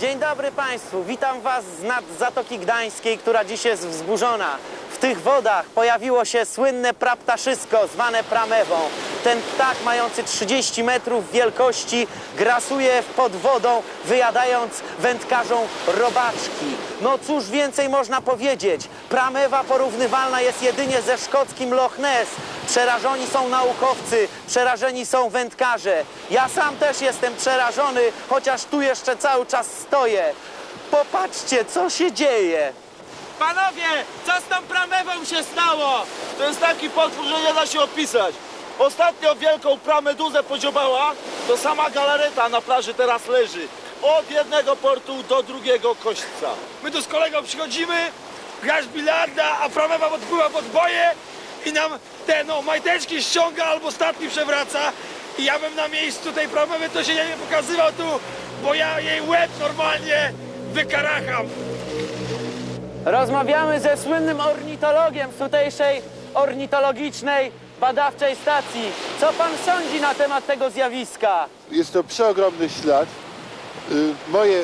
dobry Państwu, witam Was z nad Zatoki Gdańskiej, która dziś jest wzburzona. W tych wodach pojawiło się słynne praptaszysko zwane pramewą. Ten ptak mający 30 metrów wielkości grasuje pod wodą, wyjadając wędkarzom robaczki. No cóż więcej można powiedzieć? Pramewa porównywalna jest jedynie ze szkockim Loch Ness. Przerażoni są naukowcy, przerażeni są wędkarze. Ja sam też jestem przerażony, chociaż tu jeszcze cały czas stoję. Popatrzcie, co się dzieje. Panowie, co z tą pramewą się stało? To jest taki potwór, że nie da się opisać. Ostatnio wielką prameduzę poziobała, to sama galareta na plaży teraz leży. Od jednego portu do drugiego kośćca. My tu z kolegą przychodzimy, grać bilarda, a pramewa podpływa pod boje i nam te no, majteczki ściąga albo statki przewraca. I ja bym na miejscu tej pramewy to się nie pokazywał tu, bo ja jej łeb normalnie wykaracham. Rozmawiamy ze słynnym ornitologiem z tutejszej ornitologicznej badawczej stacji. Co pan sądzi na temat tego zjawiska? Jest to przeogromny ślad. Y, Moje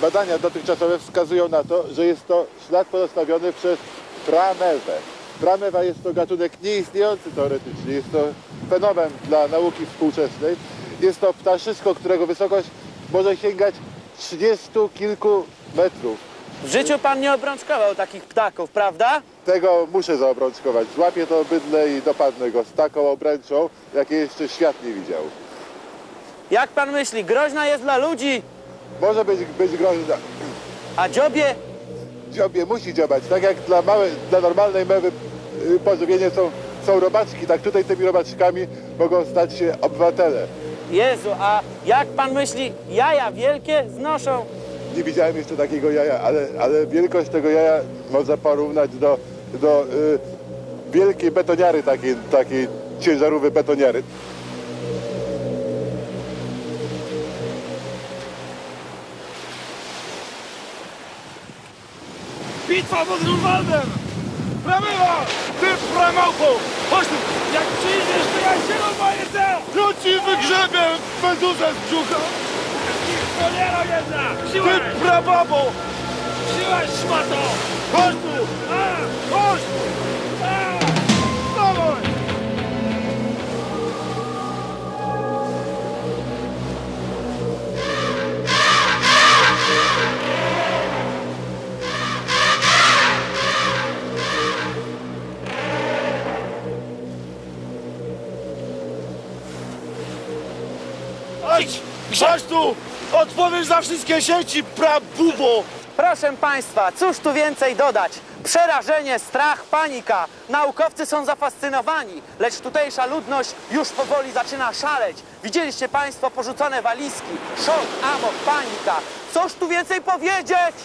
badania dotychczasowe wskazują na to, że jest to ślad pozostawiony przez pramewę. Pramewa jest to gatunek nieistniejący teoretycznie, jest to fenomen dla nauki współczesnej. Jest to ptaszysko, którego wysokość może sięgać 30 kilku metrów. W życiu pan nie obrączkował takich ptaków, prawda? Tego muszę zaobrączkować. Złapię to bydle i dopadnę go z taką obręczą, jakiej jeszcze świat nie widział. Jak pan myśli, groźna jest dla ludzi, Może być, być groźna. a dziobie dziobie musi dziobać. Tak jak dla, małej, dla normalnej mewy y, pożywienie są, są robaczki, tak tutaj tymi robaczkami mogą stać się obywatele. Jezu, a jak pan myśli, jaja wielkie znoszą? Nie widziałem jeszcze takiego jaja, ale, ale wielkość tego jaja można porównać do, do y, wielkiej betoniary, takiej, takiej ciężarówki betoniary. Bitwa pod Grunwaldem! Pramewa! Ty pramałpo! Chodź tu! Jak przyjdziesz, to ja cię te! No ci wygrzebię meduzę z brzucha! Cholera jedna! Ty Siłaś! prababo! Siłaś, szmato! Chodź tu! A! Chodź! Chodź! Chodź tu! Za wszystkie sieci, prabubo! Proszę państwa, cóż tu więcej dodać? Przerażenie, strach, panika. Naukowcy są zafascynowani, lecz tutejsza ludność już powoli zaczyna szaleć. Widzieliście państwo porzucone walizki, szok, amok, panika. Cóż tu więcej powiedzieć?